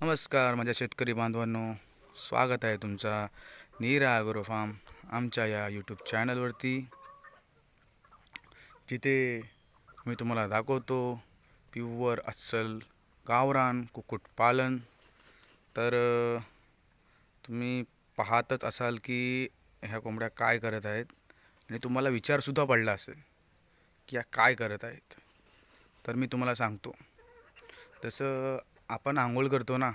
नमस्कार माझ्या शेतकरी बांधवांनो. स्वागत आहे तुमचा नीरा ॲग्रो फार्म आमच्या या यूट्यूब चॅनलवरती. जिथे मी तुम्हाला दाखवतो प्युअर अस्सल गावरान कुक्कुटपालन तर तुम्ही पाहतच असाल की ह्या कोंबड्या काय करत आहेत आणि तुम्हाला विचारसुद्धा पडला असेल की या काय करत आहेत. तर मी तुम्हाला सांगतो. जसं आपण आंघोळ करतो ना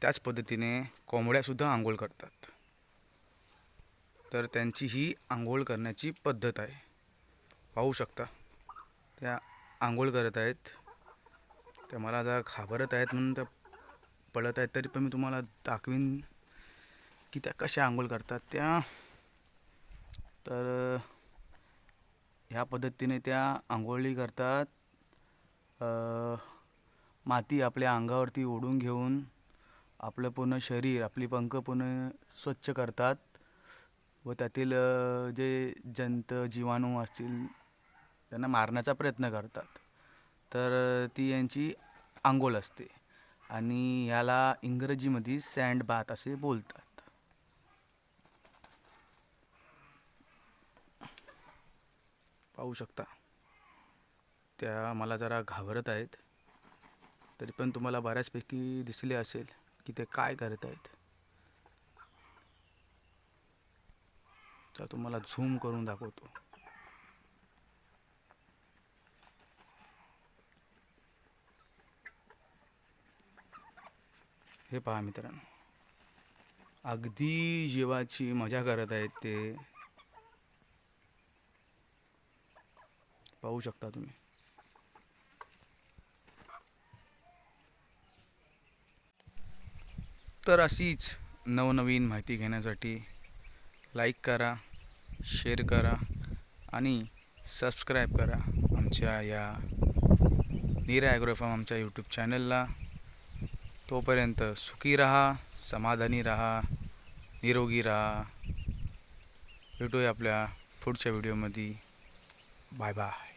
त्याच पद्धतीने कोंबड्यासुद्धा आंघोळ करतात. तर त्यांची ही आंघोळ करण्याची पद्धत आहे. पाहू शकता. त्या आंघोळ करत आहेत. त्या मला आता घाबरत आहेत म्हणून त्या पळत आहेत. तरी पण मी तुम्हाला दाखवीन की त्या कशा आंघोळ करतात त्या. तर ह्या पद्धतीने त्या आंघोळी करतात. माती आपल्या अंगावरती ओढून घेऊन आपलं पूर्ण शरीर आपली पंख पूर्ण स्वच्छ करतात व त्यातील जे जंत जीवाणू असतील त्यांना मारण्याचा प्रयत्न करतात. तर ती यांची आंघोळ असते आणि याला इंग्रजीमध्ये सँड बाथ असे बोलतात. पाहू शकता. त्या मला जरा घाबरत आहेत. तरी पण तुम्हाला बऱ्याचपैकी दिसले असेल की ते काय करत आहेत. तर तुम्हाला झूम करून दाखवतो. हे पहा मित्रांनो. अगदी जीवाची मजा करत आहेत ते. पाहू शकता तुम्ही. तर अशीच नवनवीन माहिती घेण्यासाठी लाईक करा शेअर करा आणि सबस्क्राईब करा आमच्या या नीरा ॲग्रोफार्म आमच्या यूट्यूब चॅनलला. तोपर्यंत सुखी राहा समाधानी राहा निरोगी राहा. भेटूया आपल्या पुढच्या व्हिडिओमध्ये. Bye bye.